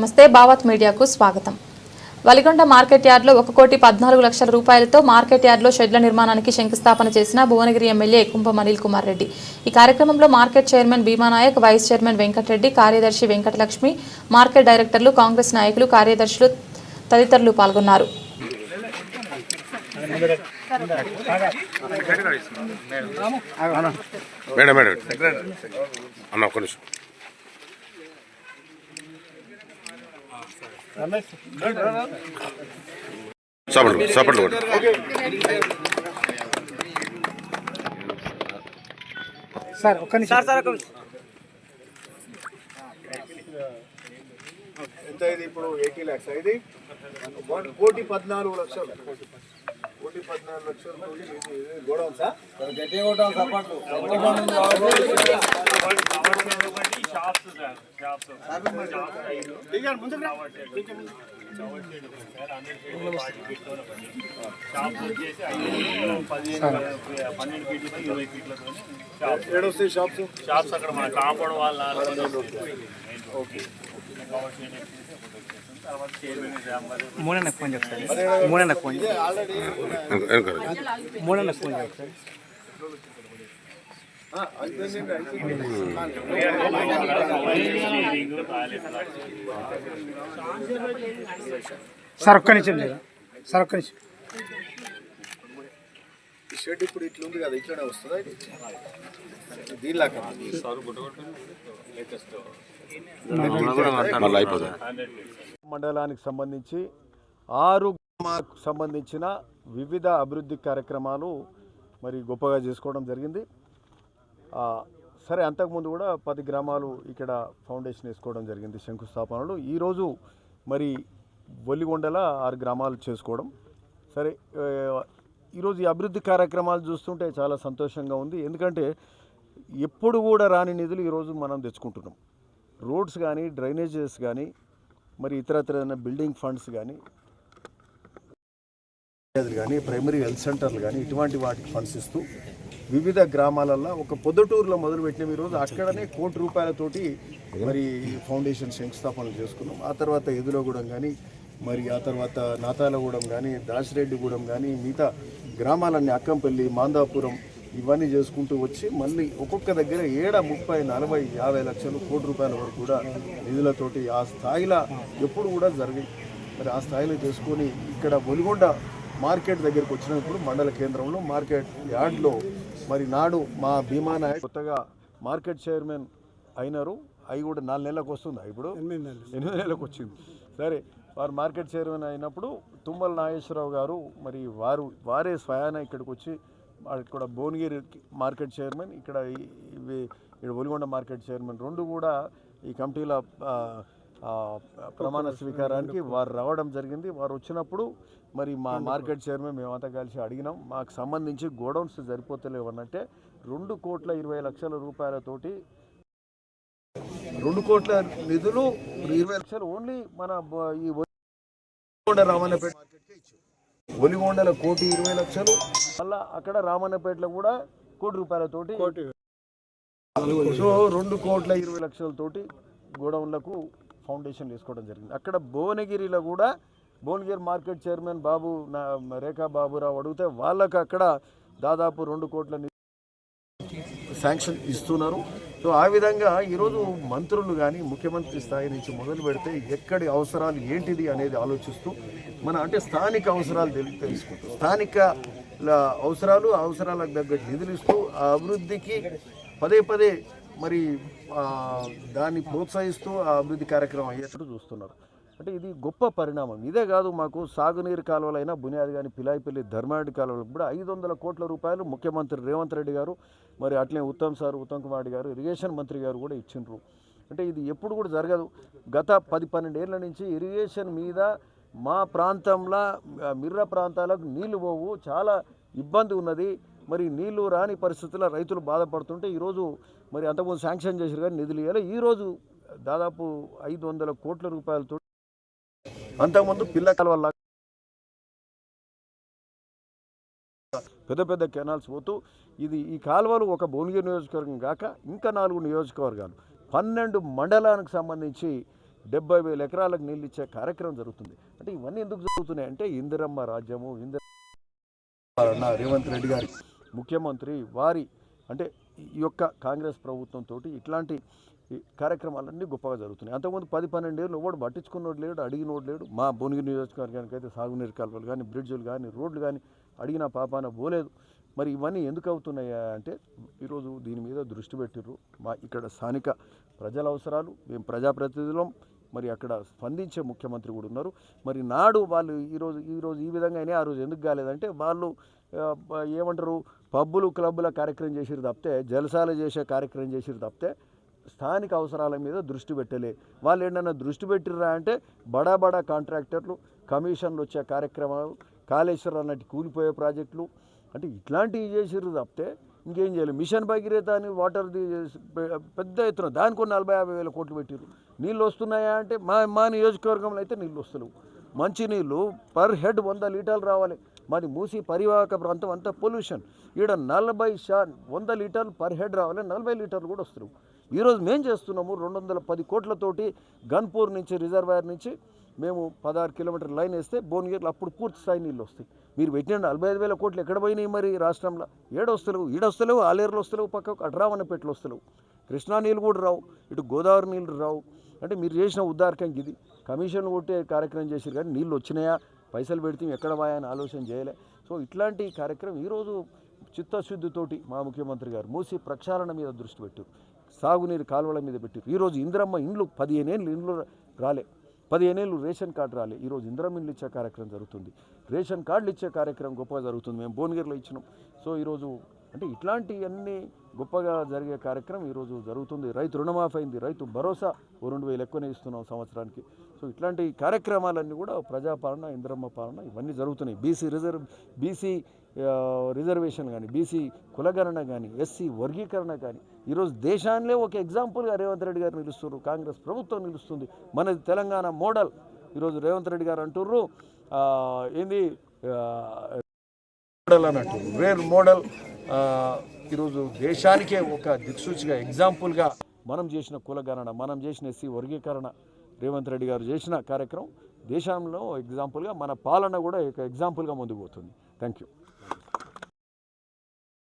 నమస్తే భావత్ మీడియాకు స్వాగతం. వలిగొండ మార్కెట్ యార్డ్లో ఒక కోటి పద్నాలుగు లక్షల రూపాయలతో మార్కెట్ యార్డ్లో షెడ్ల నిర్మాణానికి శంకుస్థాపన చేసిన భువనగిరి ఎమ్మెల్యే కుంభం అనిల్ కుమార్ రెడ్డి. ఈ కార్యక్రమంలో market chairman Bhimanayak vice chairman Venkatareddy కార్యదర్శి వెంకటలక్ష్మి మార్కెట్ డైరెక్టర్లు కాంగ్రెస్ నాయకులు కార్యదర్శులు తదితరులు పాల్గొన్నారు. Madam madam. అన్న ఒక్క నిమిషం. చప్పట్లు చప్పట్లు కూడా సార్ ఒక్క నిమిషం. ఎంత ఇది ఇప్పుడు? ఎయిటీ ల్యాక్స్. ఇది? కోటి పద్నాలుగు లక్షలు. గట్టిగా కొట్టాలి సపాట్లు ఏడొస్తాయి షాప్స్? షాప్స్? అక్కడ మన కాంపౌండ్ వాళ్ళ మూడన్నకు ఫోన్ చేస్తాను మూడన్నకు ఫోన్ మూడన్నకు ఫోన్ అయిపోయింది. సార్ ఒక్క నిమిషం లేదా. సార్ ఒక్క నిమిషం. షెడ్ ఇప్పుడు ఇట్లా ఉంది కదా ఇట్లనే వస్తుందా మళ్ళీ అయిపోతుంది. మండలానికి సంబంధించి ఆరు గ్రామాలకు సంబంధించిన వివిధ అభివృద్ధి కార్యక్రమాలు మరి గొప్పగా చేసుకోవడం జరిగింది. సరే అంతకుముందు కూడా పది గ్రామాలు ఇక్కడ ఫౌండేషన్ వేసుకోవడం జరిగింది శంకుస్థాపనలు. ఈరోజు మరి ఒలిగొండల ఆరు గ్రామాలు చేసుకోవడం. సరే ఈరోజు ఈ అభివృద్ధి కార్యక్రమాలు చూస్తుంటే చాలా సంతోషంగా ఉంది. ఎందుకంటే ఎప్పుడు కూడా రాని నిధులు ఈరోజు మనం తెచ్చుకుంటున్నాం. రోడ్స్ కానీ డ్రైనేజెస్ కానీ మరి ఇతరత్ర బిల్డింగ్ ఫండ్స్ కానీ కానీ ప్రైమరీ హెల్త్ సెంటర్లు కానీ ఇటువంటి వాటికి ఫండ్స్ ఇస్తూ వివిధ గ్రామాలల్లో ఒక పొద్దుటూరులో మొదలుపెట్టిన ఈరోజు అక్కడనే కోటి రూపాయలతోటి మరి ఫౌండేషన్ శంకుస్థాపనలు చేసుకున్నాం. ఆ తర్వాత ఎదులగూడెం కానీ మరి ఆ తర్వాత నాతాలగూడెం కానీ దాసిరెడ్డిగూడెం కానీ మిగతా గ్రామాలన్నీ అక్కంపల్లి మాందాపురం ఇవన్నీ చేసుకుంటూ వచ్చి మళ్ళీ ఒక్కొక్క దగ్గర ఏడ ముప్పై నలభై యాభై లక్షలు కోటి రూపాయల వరకు కూడా నిధులతోటి ఆ స్థాయిలో ఎప్పుడు కూడా జరిగాయి మరి ఆ స్థాయిలో చేసుకొని ఇక్కడ ఒలిగొండ మార్కెట్ దగ్గరికి వచ్చినప్పుడు మండల కేంద్రంలో మార్కెట్ యార్డ్లో మరి నాడు మా భీమా నాయక్ కొత్తగా మార్కెట్ చైర్మన్ అయినారు. అవి కూడా నాలుగు నెలలకు వస్తుందా. ఇప్పుడు ఎనిమిది నెలలకు వచ్చింది. సరే వారు మార్కెట్ చైర్మన్ అయినప్పుడు తుమ్మల నాగేశ్వరరావు గారు మరి వారు వారే స్వయాన ఇక్కడికి వచ్చి ఇక్కడ భువనగిరి మార్కెట్ చైర్మన్ ఇక్కడ ఇవి ఇక్కడ ఒలిగొండ మార్కెట్ చైర్మన్ రెండు కూడా ఈ కమిటీల ప్రమాణ స్వీకారానికి వారు రావడం జరిగింది. వారు వచ్చినప్పుడు మరి మా మార్కెట్ చైర్మన్ మేమంతా కలిసి అడిగినాం. మాకు సంబంధించి గోడౌన్స్ సరిపోతలేవు అనంటే రెండు కోట్ల ఇరవై లక్షల రూపాయలతోటి రెండు కోట్ల నిధులు ఇరవై లక్షలు ఓన్లీ మన ఈ ఇచ్చారు ఒలిగొండల కోటి ఇరవై లక్షలు. మళ్ళా అక్కడ రామన్నపేటలో కూడా కోటి రూపాయలతోటి సో రెండు కోట్ల ఇరవై లక్షలతోటి గోడౌన్లకు ఫౌండేషన్ వేసుకోవడం జరిగింది. అక్కడ భువనగిరిలో కూడా భువనగిరి మార్కెట్ చైర్మన్ బాబు నా రేఖా బాబురావు అడిగితే వాళ్ళకు అక్కడ దాదాపు రెండు కోట్ల శాంక్షన్ ఇస్తున్నారు. సో ఆ విధంగా ఈరోజు మంత్రులు కానీ ముఖ్యమంత్రి స్థాయి నుంచి మొదలు పెడితే ఎక్కడి అవసరాలు ఏంటిది అనేది ఆలోచిస్తూ మన అంటే స్థానిక అవసరాలు తెలి తెలుసుకుంటూ స్థానిక ల- అవసరాలు అవసరాలకు తగ్గట్టు నిధులు ఇస్తూ అభివృద్ధికి పదే పదే మరి దాన్ని ప్రోత్సహిస్తూ ఆ అభివృద్ధి కార్యక్రమం అయ్యేటట్టు చూస్తున్నారు. అంటే ఇది గొప్ప పరిణామం. ఇదే కాదు మాకు సాగునీరు కాలువలైనా బునియాది కానీ పిలాయిపల్లి ధర్మారెడ్డి కాలువలకు కూడా ఐదు వందల కోట్ల రూపాయలు ముఖ్యమంత్రి రేవంత్ రెడ్డి గారు మరి అట్లే ఉత్తమ్ సార్ ఉత్తమ్ కుమార్ గారు ఇరిగేషన్ మంత్రి గారు కూడా ఇచ్చిండ్రు. అంటే ఇది ఎప్పుడు కూడా జరగదు. గత పది పన్నెండేళ్ళ నుంచి ఇరిగేషన్ మీద మా ప్రాంతంలో మిర్ర ప్రాంతాలకు నీళ్ళు పోవు. చాలా ఇబ్బంది ఉన్నది. మరి నీళ్ళు రాని పరిస్థితుల్లో రైతులు బాధపడుతుంటే ఈరోజు మరి అంతకుముందు శాంక్షన్ చేశారు కానీ నిధులు ఇవ్వాలి ఈరోజు దాదాపు ఐదు వందల కోట్ల రూపాయలతో అంతకుముందు పిల్ల వల్ల పెద్ద పెద్ద కెనాల్స్ పోతూ ఇది ఈ కాలువలు ఒక భువనగిరి నియోజకవర్గం కాక ఇంకా నాలుగు నియోజకవర్గాలు. పన్నెండు మండలానికి సంబంధించి డెబ్బై వేల ఎకరాలకు నీళ్ళు ఇచ్చే కార్యక్రమం జరుగుతుంది. అంటే ఇవన్నీ ఎందుకు జరుగుతున్నాయి అంటే ఇందిరమ్మ రాజ్యము ఇందిర రేవంత్ రెడ్డి గారి ముఖ్యమంత్రి వారి అంటే ఈ యొక్క కాంగ్రెస్ ప్రభుత్వంతో ఇట్లాంటి కార్యక్రమాలన్నీ గొప్పగా జరుగుతున్నాయి. అంతకుముందు పది పన్నెండు ఏళ్ళు ఎవడు పట్టించుకున్నోడు లేడు అడిగినోడు లేడు. మా భువనగిరి నియోజకవర్గానికి అయితే సాగునీరు కాలువలు కానీ బ్రిడ్జులు కానీ రోడ్లు కానీ అడిగిన పాపాన పోలేదు. మరి ఇవన్నీ ఎందుకు అవుతున్నాయా అంటే ఈరోజు దీని మీద దృష్టి పెట్టిర్రు మా ఇక్కడ స్థానిక ప్రజల అవసరాలు మేము ప్రజాప్రతినిధులం. మరి అక్కడ స్పందించే ముఖ్యమంత్రి కూడా ఉన్నారు. మరి నాడు వాళ్ళు ఈరోజు ఈరోజు ఈ విధంగా అయినా ఆ రోజు ఎందుకు కాలేదంటే వాళ్ళు ఏమంటారు పబ్బులు క్లబ్బుల కార్యక్రమం చేసిరు తప్పితే జలసాలు చేసే కార్యక్రమం చేసిరు తప్పితే స్థానిక అవసరాల మీద దృష్టి పెట్టలే. వాళ్ళు ఏంటన్నా దృష్టి పెట్టిర్రా అంటే బడా బడా కాంట్రాక్టర్లు కమిషన్లు వచ్చే కార్యక్రమాలు కాళేశ్వరం అన్నట్టు కూలిపోయే ప్రాజెక్టులు. అంటే ఇట్లాంటివి చేసిర్రు తప్పితే ఇంకేం చేయాలి? మిషన్ భగీరథ అని వాటర్ది పెద్ద ఎత్తున దానికి కొన్ని నలభై యాభై వేల కోట్లు పెట్టిర్రు. నీళ్ళు వస్తున్నాయా అంటే మా మా నియోజకవర్గంలో అయితే నీళ్ళు వస్తలేవు. మంచి నీళ్ళు పర్ హెడ్ వంద లీటర్లు రావాలి. మరి మూసి పరివాహక ప్రాంతం అంతా పొల్యూషన్. ఈడ నలభై షా వంద లీటర్లు పర్ హెడ్ రావాలి నలభై లీటర్లు కూడా వస్తున్నాం ఈరోజు మేము చేస్తున్నాము రెండు వందల పది కోట్లతోటి గన్పూర్ నుంచి రిజర్వాయర్ నుంచి మేము పదహారు కిలోమీటర్ లైన్ వేస్తే భువనగిరిలో అప్పుడు పూర్తి స్థాయి నీళ్ళు వస్తాయి. మీరు పెట్టిన నలభై ఐదు వేల కోట్లు ఎక్కడ పోయినాయి మరి రాష్ట్రంలో? ఏడొస్తలేవు ఈడొస్తలేవు ఆలేరులో వస్తలేవు పక్కకు అడ్రావన్నపేటలో వస్తలేవు. కృష్ణా నీళ్ళు కూడా రావు ఇటు గోదావరి నీళ్ళు రావు. అంటే మీరు చేసిన ఉద్దారకం ఇది. కమిషన్లు కొట్టే కార్యక్రమం చేశారు కానీ నీళ్ళు వచ్చినాయా? పైసలు పెడితే ఎక్కడ పోయా అని ఆలోచన చేయలే. సో ఇట్లాంటి కార్యక్రమం ఈరోజు చిత్తశుద్ధితోటి మా ముఖ్యమంత్రి గారు మూసి ప్రక్షాళన మీద దృష్టి పెట్టారు. సాగునీరు కాలువల మీద పెట్టారు. ఈరోజు ఇందిరమ్మ ఇండ్లు పదిహేనేళ్ళు ఇండ్లు రాలే. పదిహేనేళ్ళు రేషన్ కార్డు రాలే. ఈరోజు ఇందిరమ్మ ఇండ్లు ఇచ్చే కార్యక్రమం జరుగుతుంది. రేషన్ కార్డులు ఇచ్చే కార్యక్రమం గొప్పగా జరుగుతుంది. మేము భువనగిరిలో ఇచ్చినాం. సో ఈరోజు అంటే ఇట్లాంటివన్నీ గొప్పగా జరిగే కార్యక్రమం ఈరోజు జరుగుతుంది. రైతు రుణమాఫీ అయింది రైతు భరోసా ఓ రెండు వేలు ఎక్కువనే ఇస్తున్నాం సంవత్సరానికి. సో ఇట్లాంటి కార్యక్రమాలన్నీ కూడా ప్రజాపాలన ఇంద్రమ్మ పాలన ఇవన్నీ జరుగుతున్నాయి. బీసీ రిజర్వ్ బీసీ రిజర్వేషన్ కానీ బీసీ కులగణన కానీ ఎస్సీ వర్గీకరణ కానీ ఈరోజు దేశాన్నే ఒక ఎగ్జాంపుల్గా రేవంత్ రెడ్డి గారు నిలుస్తున్నారు. కాంగ్రెస్ ప్రభుత్వం నిలుస్తుంది. మనది తెలంగాణ మోడల్ ఈరోజు రేవంత్ రెడ్డి గారు అంటుర్రు. ఏంది? మోడల్ అన్నట్టు రేర్ మోడల్ ఈరోజు దేశానికే ఒక దిక్సూచిగా ఎగ్జాంపుల్గా మనం చేసిన కులగణన మనం చేసిన ఎస్సీ వర్గీకరణ రేవంత్ రెడ్డి గారు చేసిన కార్యక్రమం దేశంలో ఎగ్జాంపుల్గా మన పాలన కూడా ఒక ఎగ్జాంపుల్గా ముందుకు పోతుంది. Thank you